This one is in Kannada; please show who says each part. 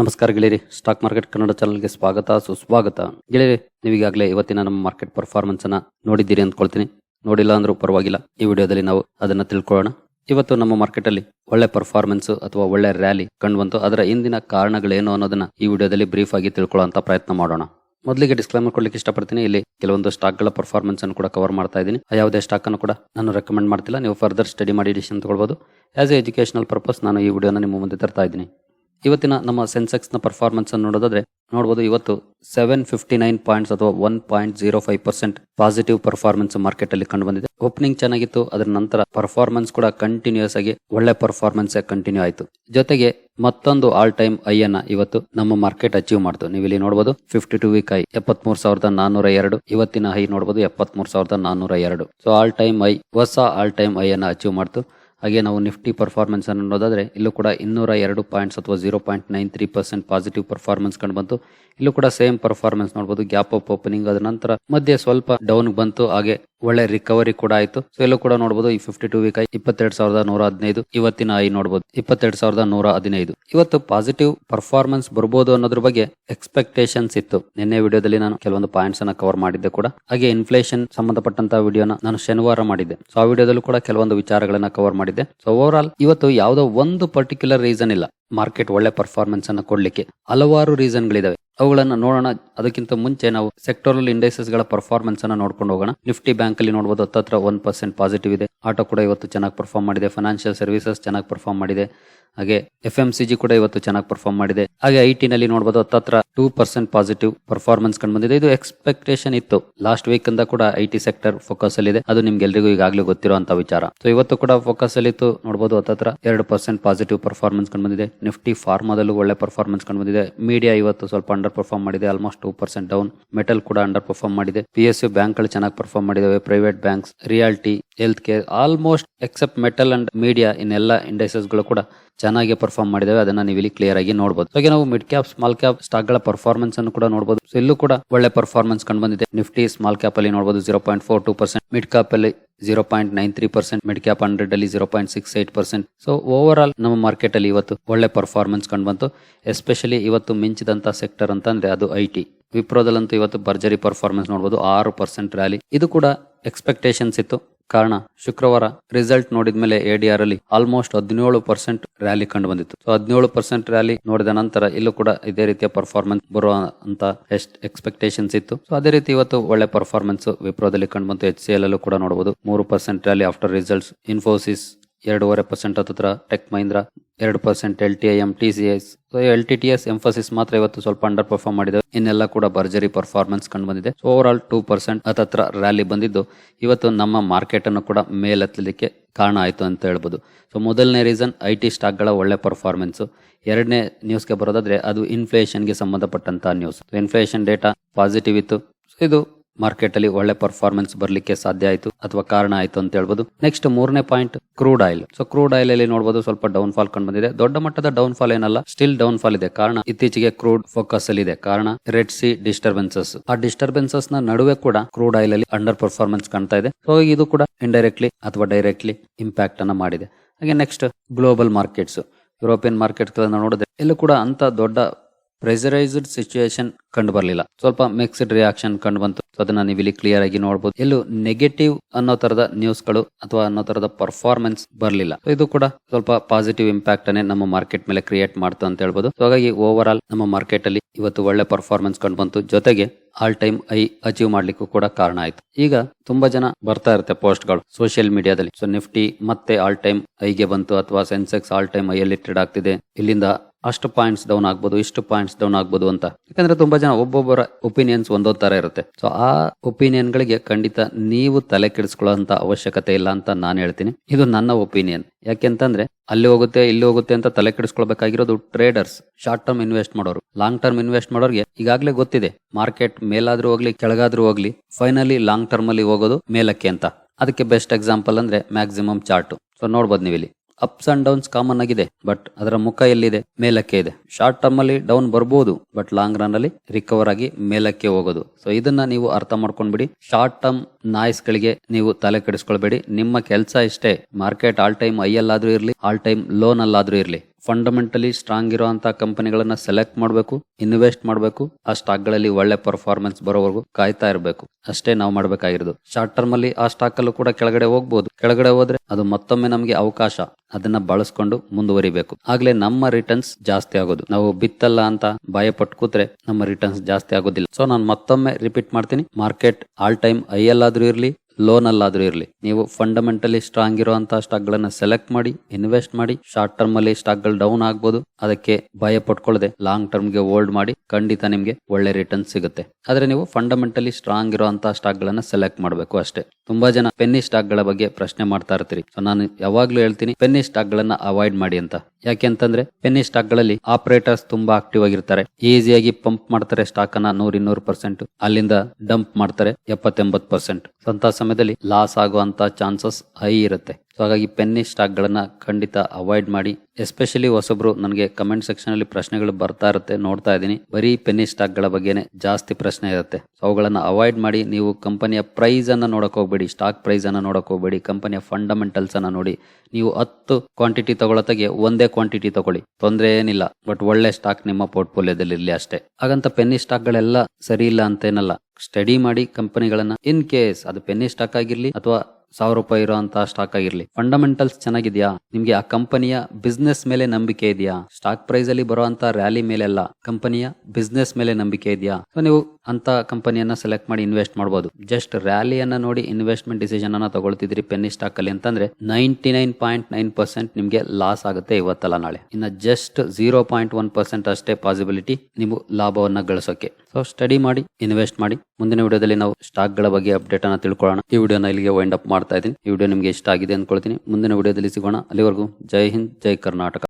Speaker 1: ನಮಸ್ಕಾರ ಗೆಳೆಯರಿ ಸ್ಟಾಕ್ ಮಾರ್ಕೆಟ್ ಕನ್ನಡ ಚಾನಲ್ಗೆ ಸ್ವಾಗತ, ಸುಸ್ವಾಗತ. ಗೆಳೆಯರಿ, ನೀವೀಗಾಗಲೇ ಇವತ್ತಿನ ನಮ್ಮ ಮಾರ್ಕೆಟ್ ಪರ್ಫಾರ್ಮೆನ್ಸ್ ಅನ್ನ ನೋಡಿದ್ದೀರಿ ಅಂದ್ಕೊಳ್ತೀನಿ. ನೋಡಿಲ್ಲ ಅಂದ್ರೂ ಪರವಾಗಿಲ್ಲ, ಈ ವಿಡಿಯೋದಲ್ಲಿ ನಾವು ಅದನ್ನ ತಿಳ್ಕೊಳ್ಳೋಣ. ಇವತ್ತು ನಮ್ಮ ಮಾರ್ಕೆಟ್ ಅಲ್ಲಿ ಒಳ್ಳೆ ಪರ್ಫಾರ್ಮೆನ್ಸ್ ಅಥವಾ ಒಳ್ಳೆ ರ್ಯಾಲಿ ಕಂಡು ಬಂತು ಅದರ ಹಿಂದಿನ ಕಾರಣಗಳೇನು ಅನ್ನೋದನ್ನ ಈ ವಿಡಿಯೋದಲ್ಲಿ ಬ್ರೀಫ್ ಆಗಿ ತಿಳ್ಕೊಳ್ಳುವಂತ ಪ್ರಯತ್ನ ಮಾಡೋಣ. ಮೊದಲಿಗೆ ಡಿಸ್ಕ್ಲೈಮರ್ ಕೊಡ್ಲಿಕ್ಕೆ ಇಷ್ಟಪಡ್ತೀನಿ. ಇಲ್ಲಿ ಕೆಲವೊಂದು ಸ್ಟಾಕ್ಗಳ ಪರ್ಫಾರ್ಮೆನ್ಸ್ ಅನ್ನು ಕೂಡ ಕವರ್ ಮಾಡ್ತಾ ಇದ್ದೀನಿ. ಯಾವುದೇ ಸ್ಟಾಕ್ ಅನ್ನು ಕೂಡ ನಾನು ರೆಕಮೆಂಡ್ ಮಾಡ್ತಿಲ್ಲ. ನೀವು ಫರ್ದರ್ ಸ್ಟಡಿ ಮಾಡಿ ಡಿಸಿಷನ್ ತಗೊಳ್ಬಹುದು ಆಸ್ ಎ ಎಜುಕೇಶನಲ್ ಪರ್ಪಸ್ ನಾನು ಈ ವಿಡಿಯೋನ ನಿಮ್ಮ ಮುಂದೆ ತರ್ತಾ ಇದ್ದೀನಿ. ಇವತ್ತಿನ ನಮ್ಮ ಸೆನ್ಸೆಕ್ಸ್ನ ಪರ್ಫಾರ್ಮೆನ್ಸ್ ಅನ್ನು ನೋಡೋದಾದ್ರೆ ನೋಡಬಹುದು ಇವತ್ತು ಸೆವೆನ್ ಫಿಫ್ಟಿ ನೈನ್ ಪಾಯಿಂಟ್ಸ್ ಅಥವಾ one point zero five percent positive performance market ಅಲ್ಲಿ ಕಂಡು ಬಂದಿದೆ ಓಪನಿಂಗ್ ಚೆನ್ನಾಗಿತ್ತು, ಅದರ ನಂತರ ಪರ್ಫಾರ್ಮೆನ್ಸ್ ಕೂಡ ಕಂಟಿನ್ಯೂಸ್ ಆಗಿ ಒಳ್ಳೆ ಪರ್ಫಾರ್ಮೆನ್ಸ್ ಕಂಟಿನ್ಯೂ ಆಯಿತು. ಜೊತೆಗೆ ಮತ್ತೊಂದು ಆಲ್ ಟೈಮ್ ಐ ಅನ್ನ ಇವತ್ತು ನಮ್ಮ ಮಾರ್ಕೆಟ್ ಅಚೀವ್ ಮಾಡ್ತು. ನೀವು ಇಲ್ಲಿ ನೋಡಬಹುದು ಫಿಫ್ಟಿ ಟು ವೀಕ್ ಐ ಎಪ್ಪತ್ಮೂರು ಸಾವಿರದ ನಾನೂರ ಎರಡು. ಇವತ್ತಿನ ಹೈ ನೋಡಬಹುದು ಎಪ್ಪತ್ಮೂರು ಸಾವಿರದ ನಾನೂರ ಎರಡು. ಸೊ ಆಲ್ ಟೈಮ್ ಐ ಹೊಸ ಆಲ್ ಟೈಮ್ ಐ ಅನ್ನ ಅಚೀವ್ ಮಾಡ್ತು. ಹಾಗೆ ನಾವು ನಿಫ್ಟಿ ಪರ್ಫಾರ್ಮೆನ್ಸ್ ಅನ್ನು ನೋಡೋದಾದ್ರೆ, ಇಲ್ಲೂ ಕೂಡ ಇನ್ನೂರ ಎರಡು ಪಾಯಿಂಟ್ಸ್ ಅಥವಾ zero point nine three percent positive performance ಕಂಡು ಬಂತು. ಇಲ್ಲೂ ಕೂಡ ಸೇಮ್ ಪರ್ಫಾರ್ಮೆನ್ಸ್ ನೋಡಬಹುದು ಗ್ಯಾಪ್ ಅಪ್ ಓಪನಿಂಗ್ ಅದ ನಂತರ ಮಧ್ಯೆ ಸ್ವಲ್ಪ ಡೌನ್ ಬಂತು, ಹಾಗೆ ಒಳ್ಳೆ ರಿಕವರಿ ಕೂಡ ಆಯ್ತು. ಸೊ ಎಲ್ಲೂ ಕೂಡ ನೋಡಬಹುದು ಈ ಫಿಫ್ಟಿ ಟೂ ವೀಕ್ ಇಪ್ಪತ್ತೆರಡು ಸಾವಿರದ ನೂರ ಹದಿನೈದು ಇವತ್ತಿನ ಐ ನೋಡಬಹುದು ಇಪ್ಪತ್ತೆರಡು ಸಾವಿರದ ನೂರ ಹದಿನೈದು. ಇವತ್ತು ಪಾಸಿಟಿವ್ ಪರ್ಫಾರ್ಮೆನ್ಸ್ ಬರ್ಬೋದು ಅನ್ನೋದ್ರ ಬಗ್ಗೆ ಎಕ್ಸ್ಪೆಕ್ಟೇಷನ್ಸ್ ಇತ್ತು. ನಿನ್ನೆ ವಿಡಿಯೋದಲ್ಲಿ ನಾನು ಕೆಲವೊಂದು ಪಾಯಿಂಟ್ಸ್ ಅನ್ನ ಕವರ್ ಮಾಡಿದ್ದೆ ಕೂಡ. ಹಾಗೆ ಇನ್ಫ್ಲೇಷನ್ ಸಂಬಂಧಪಟ್ಟಂತ ವಿಡಿಯೋನ ನಾನು ಶನಿವಾರ ಮಾಡಿದ್ದೆ. ಸೊ ಆ ವಿಡಿಯೋದಲ್ಲೂ ಕೂಡ ಕೆಲವೊಂದು ವಿಚಾರಗಳನ್ನ ಕವರ್ ಮಾಡಿದ್ದೆ. ಸೊ ಓವರ್ ಆಲ್ ಇವತ್ತು ಯಾವುದೋ ಒಂದು ಪರ್ಟಿಕ್ಯುಲರ್ ರೀಸನ್ ಇಲ್ಲ. ಮಾರ್ಕೆಟ್ ಒಳ್ಳೆ ಪರ್ಫಾರ್ಮೆನ್ಸ್ ಅನ್ನ ಕೊಡ್ಲಿಕ್ಕೆ ಹಲವಾರು ರೀಸನ್ ಗಳಿದಾವೆ. ಅವುಗಳನ್ನ ನೋಡೋಣ. ಅದಕ್ಕಿಂತ ಮುಂಚೆ ನಾವು ಸೆಕ್ಟೋರಲ್ ಇಂಡೈಸಸ್ಗಳ ಪರ್ಫಾರ್ಮೆನ್ಸ್ ಅನ್ನ ನೋಡ್ಕೊಂಡು ಹೋಗೋಣ. ನಿಫ್ಟಿ ಬ್ಯಾಂಕ್ ಅಲ್ಲಿ ನೋಡಬಹುದು ಹತ್ತತ್ರ ಒನ್ ಪರ್ಸೆಂಟ್ ಪಾಸಿಟಿವ್ ಇದೆ. ಆಟೋ ಕೂಡ ಇವತ್ತು ಚೆನ್ನಾಗಿ ಪರ್ಫಾರ್ಮ್ ಮಾಡಿದೆ. ಫೈನಾನ್ಷಿಯಲ್ ಸರ್ವಿಸಸ್ ಚೆನ್ನಾಗಿ ಪರ್ಫಾರ್ಮ್ ಮಾಡಿದೆ. ಹಾಗೆ ಎಫ್ ಎಂ ಸಿ ಜಿ ಕೂಡ ಇವತ್ತು ಚೆನ್ನಾಗಿ ಪರ್ಫಾರ್ಮ್ ಮಾಡಿದೆ. ಹಾಗೆ ಐ ಟಿ ನಲ್ಲಿ ನೋಡಬಹುದು ಹತ್ತತ್ರ ಟೂ ಪರ್ಸೆಂಟ್ ಪಾಸಿಟಿವ್ ಪರ್ಫಾರ್ಮೆನ್ಸ್ ಕಂಡು ಬಂದಿದೆ. ಇದು ಎಕ್ಸ್ಪೆಕ್ಟೇಷನ್ ಇತ್ತು. ಲಾಸ್ಟ್ ವೀಕ್ ಇಂದ ಕೂಡ ಐ ಟಿ ಸೆಕ್ಟರ್ ಫೋಕಸ್ ಅಲ್ಲಿ ಇದೆ ಅದು ನಿಮ್ಗೆ ಎಲ್ರಿಗೂ ಈಗಾಗಲೇ ಗೊತ್ತಿರುವಂತ ವಿಚಾರ. ಸೊ ಇವತ್ತು ಕೂಡ ಫೋಕಸ್ ಅಲ್ಲಿ ಇತ್ತು ನೋಡಬಹುದು ಹತ್ತತ್ರ ಎರಡು ಪರ್ಸೆಂಟ್ ಪಾಸಿಟಿವ್ ಪರ್ಫಾರ್ಮೆನ್ಸ್ ಕಂಡು ಬಂದಿದೆ. ನಿಫ್ಟಿ ಫಾರ್ಮಾದಲ್ಲೂ ಒಳ್ಳೆ ಪರ್ಫಾರ್ಮೆನ್ಸ್ ಕಂಡು ಬಂದಿದೆ. ಮೀಡಿಯಾ ಇವತ್ತು ಸ್ವಲ್ಪ ಅಂಡರ್ ಪರ್ಫಾರ್ಮ್ ಮಾಡಿದೆ. Almost two percent down metal ಕೂಡ ಅಂಡರ್ ಪರ್ಫಾರ್ಮ್ ಮಾಡಿದೆ ಪಿ ಎಸ್ ಯು ಬ್ಯಾಂಕ್ ಚೆನ್ನಾಗಿ perform ಮಾಡಿದಾವೆ. Private banks reality health care almost except metal and media ಇನ್ನೆಲ್ಲ ಇಂಡಸ್ಟ್ರೀಸ್ಗಳು ಕೂಡ ಚೆನ್ನಾಗಿ ಪರ್ಫಾರ್ಮ್ ಮಾಡಿದಾವೆ. ಅದನ್ನ ನೀವು ಇಲ್ಲಿ ಕ್ಲಿಯರ್ ಆಗಿ ನೋಡಬಹುದು ಹಾಗೆ ನಾವು ಮಿಡ್ ಕ್ಯಾಪ್ ಸ್ಮಾಲ್ ಕ್ಯಾಪ್ ಸ್ಟಾಕ್ಗಳ ಪರ್ಫಾರ್ಮೆನ್ಸ್ ಅನ್ನು ಕೂಡ ನೋಡಬಹುದು ಇಲ್ಲೂ ಕೂಡ ಒಳ್ಳೆ ಪರ್ಫಾರ್ಮೆನ್ಸ್ ಕಂಡು ಬಂದಿದೆ. ನಿಫ್ಟಿ ಸ್ಮಾಲ್ ಕ್ಯಾಪ್ ಅಲ್ಲಿ ನೋಡಬಹುದು zero point four two percent mid cap ಅಲ್ಲಿ zero point nine three percent mid cap hundred ಅಲ್ಲಿ zero point six eight percent so overall ನಮ್ಮ ಮಾರ್ಕೆಟ್ ಅಲ್ಲಿ ಇವತ್ತು ಒಳ್ಳೆ ಪರ್ಫಾರ್ಮೆನ್ಸ್ ಕಂಡು ಬಂತು. ಎಸ್ಪೆಷಲಿ ಇವತ್ತು ಮಿಂಚಿದಂತ ಸೆಕ್ಟರ್ ಅಂತಂದ್ರೆ ಅದು ಐ ಟಿ ವಿಪ್ರೋದಲ್ಲಂತೂ ಇವತ್ತು ಭರ್ಜರಿ ಪರ್ಫಾರ್ಮೆನ್ಸ್ ನೋಡಬಹುದು ಆರು ಪರ್ಸೆಂಟ್ ರ್ಯಾಲಿ ಇದು ಕೂಡ ಎಕ್ಸ್ಪೆಕ್ಟೇಷನ್ಸ್ ಇತ್ತು. ಕಾರಣ ಶುಕ್ರವಾರ ರಿಸಲ್ಟ್ ನೋಡಿದ ಮೇಲೆ ಎಡಿಆರ್ ಅಲ್ಲಿ ಆಲ್ಮೋಸ್ಟ್ ಹದಿನೇಳು ಪರ್ಸೆಂಟ್ ರ್ಯಾಲಿ ಕಂಡು ಬಂದಿತ್ತು. ಸೊ ಹದಿನೇಳು ಪರ್ಸೆಂಟ್ ರ್ಯಾಲಿ ನೋಡಿದ ನಂತರ ಇಲ್ಲೂ ಕೂಡ ಇದೇ ರೀತಿಯ ಪರ್ಫಾರ್ಮೆನ್ಸ್ ಬರುವ ಅಂತ ಎಷ್ಟ್ ಎಕ್ಸ್ಪೆಕ್ಟೇಷನ್ಸ್ ಇತ್ತು. ಸೊ ಅದೇ ರೀತಿ ಇವತ್ತು ಒಳ್ಳೆ ಪರ್ಫಾರ್ಮೆನ್ಸ್ ವಿಪ್ರೋದಲ್ಲಿ ಕಂಡು ಬಂತು. ಎಚ್ ಸಿ ಎಲ್ ಅಲ್ಲೂ ಕೂಡ ನೋಡಬಹುದು ಮೂರು percent rally after results Infosys ಎರಡೂವರೆ ಪರ್ಸೆಂಟ್ ಹತ್ತಿರ ಟೆಕ್ ಮಹೀಂದ್ರ ಎರಡು percent L T I M T C S L T T S Mphasis ಮಾತ್ರ ಇವತ್ತು ಸ್ವಲ್ಪ ಅಂಡರ್ ಪರ್ಫಾರ್ಮ್ ಮಾಡಿದೆ. ಇನ್ನೆಲ್ಲ ಕೂಡ ಭರ್ಜರಿ ಪರ್ಫಾರ್ಮೆನ್ಸ್ ಕಂಡು ಬಂದಿದೆ. ಓವರ್ ಆಲ್ ಟೂ ಪರ್ಸೆಂಟ್ ಹತ್ತತ್ರ ರ್ಯಾಲಿ ಬಂದಿದ್ದು. ಇವತ್ತು ನಮ್ಮ ಮಾರ್ಕೆಟ್ ಅನ್ನು ಕೂಡ ಮೇಲೆತ್ತಲಿಕ್ಕೆ ಕಾರಣ ಆಯಿತು ಅಂತ ಹೇಳ್ಬೋದು. ಸೊ ಮೊದಲನೇ ರೀಸನ್ ಐ ಟಿ ಸ್ಟಾಕ್ಗಳ ಒಳ್ಳೆ ಪರ್ಫಾರ್ಮೆನ್ಸು ಎರಡನೇ ನ್ಯೂಸ್ಗೆ ಬರೋದಾದ್ರೆ ಅದು ಇನ್ಫ್ಲೇಷನ್ಗೆ ಸಂಬಂಧಪಟ್ಟಂತಹ ನ್ಯೂಸ್ ಇನ್ಫ್ಲೇಷನ್ ಡೇಟಾ ಪಾಸಿಟಿವ್ ಇತ್ತು. ಸೊ ಇದು ಮಾರ್ಕೆಟ್ ಅಲ್ಲಿ ಒಳ್ಳೆ ಪರ್ಫಾರ್ಮೆನ್ಸ್ ಬರ್ಲಿಕ್ಕೆ ಸಾಧ್ಯ ಆಯಿತು ಅಥವಾ ಕಾರಣ ಆಯಿತು ಅಂತ ಹೇಳ್ಬೋದು. ನೆಕ್ಸ್ಟ್ ಮೂರನೇ point crude oil so crude oil ಅಲ್ಲಿ ನೋಡಬಹುದು ಸ್ವಲ್ಪ ಡೌನ್ ಫಾಲ್ ಕಂಡು ಬಂದಿದೆ. ದೊಡ್ಡ ಮಟ್ಟದ ಡೌನ್ ಫಾಲ್ ಏನಲ್ಲ ಸ್ಟಿಲ್ ಡೌನ್ ಫಾಲ್ ಇದೆ. ಕಾರಣ, ಇತ್ತೀಚೆಗೆ ಕ್ರೂಡ್ ಫೋಕಸ್ ಅಲ್ಲಿ ಇದೆ. ಕಾರಣ ರೆಡ್ ಸಿ ಡಿಸ್ಟರ್ಬೆನ್ಸಸ್ ಆ ಡಿಸ್ಟರ್ಬೆನ್ಸಸ್ನ ನಡುವೆ ಕೂಡ ಕ್ರೂಡ್ ಆಯಿಲ್ ಅಲ್ಲಿ ಅಂಡರ್ ಪರ್ಫಾರ್ಮೆನ್ಸ್ ಕಾಣ್ತಾ ಇದೆ. ಸೊ ಇದು ಕೂಡ ಇಂಡೈರೆಕ್ಟ್ಲಿ ಅಥವಾ ಡೈರೆಕ್ಟ್ಲಿ ಇಂಪ್ಯಾಕ್ಟ್ ಅನ್ನ ಮಾಡಿದೆ. ಹಾಗೆ next global markets European market ಗಳನ್ನ ನೋಡಿದ್ರೆ ಇಲ್ಲೂ ಕೂಡ ಅಂತ ದೊಡ್ಡ ಪ್ರೆಸರೈಸ್ಡ್ ಸಿಚುಯೇಷನ್ ಕಂಡು ಬರಲಿಲ್ಲ ಸ್ವಲ್ಪ ಮಿಕ್ಸ್ಡ್ ರಿಯಾಕ್ಷನ್ ಕಂಡು ಬಂತು ಅದನ್ನ ನೀವು ಇಲ್ಲಿ ಕ್ಲಿಯರ್ ಆಗಿ ನೋಡಬಹುದು ಎಲ್ಲೂ ನೆಗೆಟಿವ್ ಅನ್ನೋ ತರದ ನ್ಯೂಸ್ಗಳು ಅಥವಾ ಅನ್ನೋ ತರದ ಪರ್ಫಾರ್ಮೆನ್ಸ್ ಬರಲಿಲ್ಲ. ಇದು ಕೂಡ ಸ್ವಲ್ಪ ಪಾಸಿಟಿವ್ ಇಂಪ್ಯಾಕ್ಟ್ ಅನ್ನೇ ನಮ್ಮ ಮಾರ್ಕೆಟ್ ಮೇಲೆ ಕ್ರಿಯೇಟ್ ಮಾಡ್ತು ಅಂತ ಹೇಳ್ಬೋದು. ಹಾಗಾಗಿ ಓವರ್ ಆಲ್ ನಮ್ಮ ಮಾರ್ಕೆಟ್ ಅಲ್ಲಿ ಇವತ್ತು ಒಳ್ಳೆ ಪರ್ಫಾರ್ಮೆನ್ಸ್ ಕಂಡು ಬಂತು ಜೊತೆಗೆ ಆಲ್ ಟೈಮ್ ಐ ಅಚೀವ್ ಮಾಡ್ಲಿಕ್ಕೂ ಕೂಡ ಕಾರಣ ಆಯ್ತು. ಈಗ ತುಂಬಾ ಜನ ಬರ್ತಾ ಇರುತ್ತೆ ಪೋಸ್ಟ್ಗಳು ಸೋಷಿಯಲ್ ಮೀಡಿಯಾದಲ್ಲಿ ಸೊ ನಿಫ್ಟಿ ಮತ್ತೆ ಆಲ್ ಟೈಮ್ ಐಗೆ ಬಂತು ಅಥವಾ ಸೆನ್ಸೆಕ್ಸ್ ಆಲ್ ಟೈಮ್ ಐಯಲ್ಲಿ ಟ್ರೇಡ್ ಆಗ್ತಿದೆ. ಇಲ್ಲಿಂದ ಅಷ್ಟು ಪಾಯಿಂಟ್ಸ್ ಡೌನ್ ಆಗ್ಬೋದು, ಇಷ್ಟು ಪಾಯಿಂಟ್ಸ್ ಡೌನ್ ಆಗ್ಬೋದು ಅಂತ. ಯಾಕಂದ್ರೆ ತುಂಬಾ ಜನ ಒಬ್ಬೊಬ್ಬರ ಒಪಿನಿಯನ್ಸ್ ಒಂದೊಂದ್ ತರ ಇರುತ್ತೆ. ಸೊ ಆ ಒಪಿನಿಯನ್ ಗಳಿಗೆ ಖಂಡಿತ ನೀವು ತಲೆ ಕೆಡಿಸ್ಕೊಳ್ಳೋಂತ ಅವಶ್ಯಕತೆ ಇಲ್ಲ ಅಂತ ನಾನು ಹೇಳ್ತೀನಿ. ಇದು ನನ್ನ ಒಪಿನಿಯನ್ ಯಾಕೆಂತಂದ್ರೆ, ಅಲ್ಲಿ ಹೋಗುತ್ತೆ, ಇಲ್ಲಿ ಹೋಗುತ್ತೆ ಅಂತ ತಲೆ ಕೆಡಿಸ್ಕೊಳ್ಬೇಕಾಗಿರೋದು ಟ್ರೇಡರ್ಸ್ ಶಾರ್ಟ್ ಟರ್ಮ್ ಇನ್ವೆಸ್ಟ್ ಮಾಡೋರು. ಲಾಂಗ್ ಟರ್ಮ್ ಇನ್ವೆಸ್ಟ್ ಮಾಡೋರಿಗೆ ಈಗಾಗಲೇ ಗೊತ್ತಿದೆ. ಮಾರ್ಕೆಟ್ ಮೇಲಾದ್ರೂ ಹೋಗ್ಲಿ, ಕೆಳಗಾದ್ರೂ ಹೋಗ್ಲಿ ಫೈನಲಿ ಲಾಂಗ್ ಟರ್ಮ್ ಅಲ್ಲಿ ಹೋಗೋದು ಮೇಲಕ್ಕೆ ಅಂತ. ಅದಕ್ಕೆ ಬೆಸ್ಟ್ ಎಕ್ಸಾಂಪಲ್ ಅಂದ್ರೆ ಮ್ಯಾಕ್ಸಿಮಮ್ ಚಾರ್ಟ್ ಸೊ ನೋಡ್ಬೋದು ನೀವು ಇಲ್ಲಿ ಅಪ್ಸ್ ಅಂಡ್ ಡೌನ್ಸ್ ಕಾಮನ್ ಆಗಿದೆ ಬಟ್ ಅದರ ಮುಖ ಎಲ್ಲಿದೆ? ಮೇಲಕ್ಕೆ ಇದೆ. ಶಾರ್ಟ್ ಟರ್ಮ್ ಅಲ್ಲಿ ಡೌನ್ ಬರ್ಬೋದು ಬಟ್ ಲಾಂಗ್ ರನ್ ಅಲ್ಲಿ ರಿಕವರ್ ಆಗಿ ಮೇಲಕ್ಕೆ ಹೋಗೋದು. ಸೊ ಇದನ್ನ ನೀವು ಅರ್ಥ ಮಾಡ್ಕೊಂಡ್ಬಿಡಿ. ಶಾರ್ಟ್ ಟರ್ಮ್ ನಾಯ್ಸ್ ಗಳಿಗೆ ನೀವು ತಲೆ ಕೆಡಿಸ್ಕೊಳ್ಬೇಡಿ. ನಿಮ್ಮ ಕೆಲಸ ಇಷ್ಟೇ. ಮಾರ್ಕೆಟ್ ಆಲ್ ಟೈಮ್ ಐ ಅಲ್ಲಾದ್ರೂ ಇರ್ಲಿ ಆಲ್ ಟೈಮ್ ಲೋನ್ ಅಲ್ಲಾದ್ರೂ ಇರ್ಲಿ. ಫಂಡಮೆಂಟಲಿ ಸ್ಟ್ರಾಂಗ್ ಇರುವಂತಹ ಕಂಪನಿಗಳನ್ನ ಸೆಲೆಕ್ಟ್ ಮಾಡಬೇಕು ಇನ್ವೆಸ್ಟ್ ಮಾಡಬೇಕು, ಆ ಸ್ಟಾಕ್ಗಳಲ್ಲಿ ಒಳ್ಳೆ ಪರ್ಫಾರ್ಮೆನ್ಸ್ ಬರೋವರೆಗೂ ಕಾಯ್ತಾ ಇರಬೇಕು. ಅಷ್ಟೇ ನಾವು ಮಾಡಬೇಕಾಗಿರೋದು. ಶಾರ್ಟ್ ಟರ್ಮ್ ಅಲ್ಲಿ ಆ ಸ್ಟಾಕ್ ಅಲ್ಲೂ ಕೂಡ ಕೆಳಗಡೆ ಹೋಗ್ಬೋದು. ಕೆಳಗಡೆ ಹೋದ್ರೆ ಅದು ಮತ್ತೊಮ್ಮೆ ನಮಗೆ ಅವಕಾಶ. ಅದನ್ನ ಬಳಸ್ಕೊಂಡು ಮುಂದುವರಿಬೇಕು. ಆಗ್ಲೇ ನಮ್ಮ ರಿಟರ್ನ್ಸ್ ಜಾಸ್ತಿ ಆಗೋದು. ನಾವು ಬಿತ್ತಲ್ಲ ಅಂತ ಭಯ ಪಟ್ಟು ಕೂತ್ರೆ ನಮ್ಮ ರಿಟರ್ನ್ಸ್ ಜಾಸ್ತಿ ಆಗೋದಿಲ್ಲ. ಸೊ ನಾನು ಮತ್ತೊಮ್ಮೆ ರಿಪೀಟ್ ಮಾಡ್ತೀನಿ. ಮಾರ್ಕೆಟ್ ಆಲ್ ಟೈಮ್ ಐ ಅಲ್ಲಾದ್ರೂ ಇರ್ಲಿ. ಲೋನ್ ಅಲ್ಲಾದ್ರೂ ಇರಲಿ. ನೀವು ಫಂಡಮೆಂಟಲಿ ಸ್ಟ್ರಾಂಗ್ ಇರುವಂತಹ ಸ್ಟಾಕ್ ಗಳನ್ನ ಸೆಲೆಕ್ಟ್ ಮಾಡಿ ಇನ್ವೆಸ್ಟ್ ಮಾಡಿ ಶಾರ್ಟ್ ಟರ್ಮ್ ಅಲ್ಲಿ ಸ್ಟಾಕ್ಗಳು ಡೌನ್ ಆಗ್ಬೋದು. ಅದಕ್ಕೆ ಭಯ ಪಟ್ಕೊಳ್ಳದೆ ಲಾಂಗ್ ಟರ್ಮ್ಗೆ ಹೋಲ್ಡ್ ಮಾಡಿ, ಖಂಡಿತ ನಿಮಗೆ ಒಳ್ಳೆ ರಿಟರ್ನ್ ಸಿಗುತ್ತೆ. ಆದ್ರೆ ನೀವು ಫಂಡಮೆಂಟಲಿ ಸ್ಟ್ರಾಂಗ್ ಇರುವಂತಹ ಸ್ಟಾಕ್ ಗಳನ್ನ ಸೆಲೆಕ್ಟ್ ಮಾಡಬೇಕು ಅಷ್ಟೇ. ತುಂಬಾ ಜನ ಪೆನ್ನಿ ಸ್ಟಾಕ್ಗಳ ಬಗ್ಗೆ ಪ್ರಶ್ನೆ ಮಾಡ್ತಾ ಇರ್ತೀರಿ. ಸೊ ನಾನು ಯಾವಾಗ್ಲೂ ಹೇಳ್ತೀನಿ, ಪೆನ್ನಿ ಸ್ಟಾಕ್ ಗಳನ್ನ ಅವಾಯ್ಡ್ ಮಾಡಿ ಅಂತ. ಯಾಕೆ ಅಂತಂದ್ರೆ, ಪೆನ್ನಿ ಸ್ಟಾಕ್ಗಳಲ್ಲಿ ಆಪರೇಟರ್ಸ್ ತುಂಬಾ ಆಕ್ಟಿವ್ ಆಗಿರ್ತಾರೆ. ಈಸಿಯಾಗಿ ಪಂಪ್ ಮಾಡ್ತಾರೆ ಸ್ಟಾಕ್ ಅನ್ನ ನೂರ್ ಇನ್ನೂರು ಪರ್ಸೆಂಟ್ ಅಲ್ಲಿಂದ ಡಂಪ್ ಮಾಡ್ತಾರೆ ಎಪ್ಪತ್ತೆಂಬತ್ ಪರ್ಸೆಂಟ್ ಅಂತ ಸಮಯದಲ್ಲಿ ಲಾಸ್ ಆಗುವಂತ ಚಾನ್ಸಸ್ ಹೈ ಇರುತ್ತೆ. ಸೊ ಹಾಗಾಗಿ ಪೆನ್ನಿ ಸ್ಟಾಕ್ಗಳನ್ನು ಖಂಡಿತ ಅವಾಯ್ಡ್ ಮಾಡಿ ಎಸ್ಪೆಷಲಿ ಹೊಸಬ್ರು ನನಗೆ ಕಮೆಂಟ್ ಸೆಕ್ಷನ್ ಅಲ್ಲಿ ಪ್ರಶ್ನೆಗಳು ಬರ್ತಾ ಇರುತ್ತೆ, ನೋಡ್ತಾ ಇದ್ದೀನಿ. ಬರೀ ಪೆನ್ನಿ ಸ್ಟಾಕ್ಗಳ ಬಗ್ಗೆನೇ ಜಾಸ್ತಿ ಪ್ರಶ್ನೆ ಇರುತ್ತೆ. ಸೊ ಅವುಗಳನ್ನು ಅವಾಯ್ಡ್ ಮಾಡಿ, ನೀವು ಕಂಪನಿಯ ಪ್ರೈಸ್ ಅನ್ನ ನೋಡಕ್ ಹೋಗ್ಬೇಡಿ ಸ್ಟಾಕ್ ಪ್ರೈಸ್ ಅನ್ನ ನೋಡಕ್ ಹೋಗ್ಬೇಡಿ ಕಂಪನಿಯ ಫಂಡಮೆಂಟಲ್ಸ್ ಅನ್ನ ನೋಡಿ. ನೀವು ಹತ್ತು ಕ್ವಾಂಟಿಟಿ ತಗೊಳತ್ತಾಗೆ ಒಂದೇ ಕ್ವಾಂಟಿಟಿ ತಗೊಳ್ಳಿ, ತೊಂದರೆ ಏನಿಲ್ಲ. ಬಟ್ ಒಳ್ಳೆ ಸ್ಟಾಕ್ ನಿಮ್ಮ ಪೋರ್ಟ್ಫೋಲಿಯೋದಲ್ಲಿ ಇರಲಿ ಅಷ್ಟೇ. ಹಾಗಂತ ಪೆನ್ನಿ ಸ್ಟಾಕ್ಗಳೆಲ್ಲ ಸರಿ ಇಲ್ಲ ಅಂತ ಏನಲ್ಲ ಸ್ಟಡಿ ಮಾಡಿ ಕಂಪನಿಗಳನ್ನ ಇನ್ ಕೇಸ್ ಅದು ಪೆನ್ನಿ ಸ್ಟಾಕ್ ಆಗಿರ್ಲಿ, ಅಥವಾ ಸಾವಿರ ರೂಪಾಯಿ ಇರುವಂತಹ ಸ್ಟಾಕ್ ಆಗಿರ್ಲಿ. ಫಂಡಮೆಂಟಲ್ಸ್ ಚೆನ್ನಾಗಿದ್ಯಾ? ನಿಮ್ಗೆ ಆ ಕಂಪನಿಯ ಬಿಸ್ನೆಸ್ ಮೇಲೆ ನಂಬಿಕೆ ಇದೆಯಾ? ಸ್ಟಾಕ್ ಪ್ರೈಸ್ ಅಲ್ಲಿ ಬರುವಂತ ರ್ಯಾಲಿ ಮೇಲೆ ಅಲ್ಲ ಕಂಪನಿಯ ಬಿಸ್ನೆಸ್ ಮೇಲೆ ನಂಬಿಕೆ ಇದೆಯಾ? ಸೊ ನೀವು ಅಂತ ಕಂಪನಿಯನ್ನ ಸೆಲೆಕ್ಟ್ ಮಾಡಿ ಇನ್ವೆಸ್ಟ್ ಮಾಡಬಹುದು ಜಸ್ಟ್ ರ್ಯಾಲಿಯನ್ನ ನೋಡಿ ಇನ್ವೆಸ್ಟ್ಮೆಂಟ್ ಡಿಸಿಷನ್ ಅನ್ನ ತಗೊಳ್ತಿದ್ರಿ ಪೆನ್ನಿ ಸ್ಟಾಕ್ ಅಲ್ಲಿ ಅಂತಂದ್ರೆ ninety nine point nine percent ನಿಮ್ಗೆ ಲಾಸ್ ಆಗುತ್ತೆ ಇವತ್ತಲ್ಲ ನಾಳೆ. ಇನ್ನ just zero point one percent ಅಷ್ಟೇ ಪಾಸಿಬಿಲಿಟಿ ನೀವು ಲಾಭವನ್ನ ಗಳಿಸೋಕೆ. ಸೊ ಸ್ಟಡಿ ಮಾಡಿ, ಇನ್ವೆಸ್ಟ್ ಮಾಡಿ. ಮುಂದಿನ ವಿಡಿಯೋದಲ್ಲಿ ನಾವು ಸ್ಟಾಕ್ಗಳ ಬಗ್ಗೆ ಅಪ್ಡೇಟ್ ಅನ್ನ ತಿಳ್ಕೊಳ್ಳೋಣ. ಈ ವಿಡಿಯೋನ ಇಲ್ಲಿಗೆ ವೈಂಡ್ ಅಪ್ ಮಾಡ್ತಾ ಇದ್ದೀನಿ. ಈ ವಿಡಿಯೋ ನಿಮಗೆ ಇಷ್ಟ ಆಗಿದೆ ಅನ್ಕೊಳ್ತೀನಿ. ಮುಂದಿನ ವಿಡಿಯೋದಲ್ಲಿ ಸಿಗೋಣ. ಅಲ್ಲಿವರೆಗೂ ಜೈ ಹಿಂದ್, ಜೈ ಕರ್ನಾಟಕ.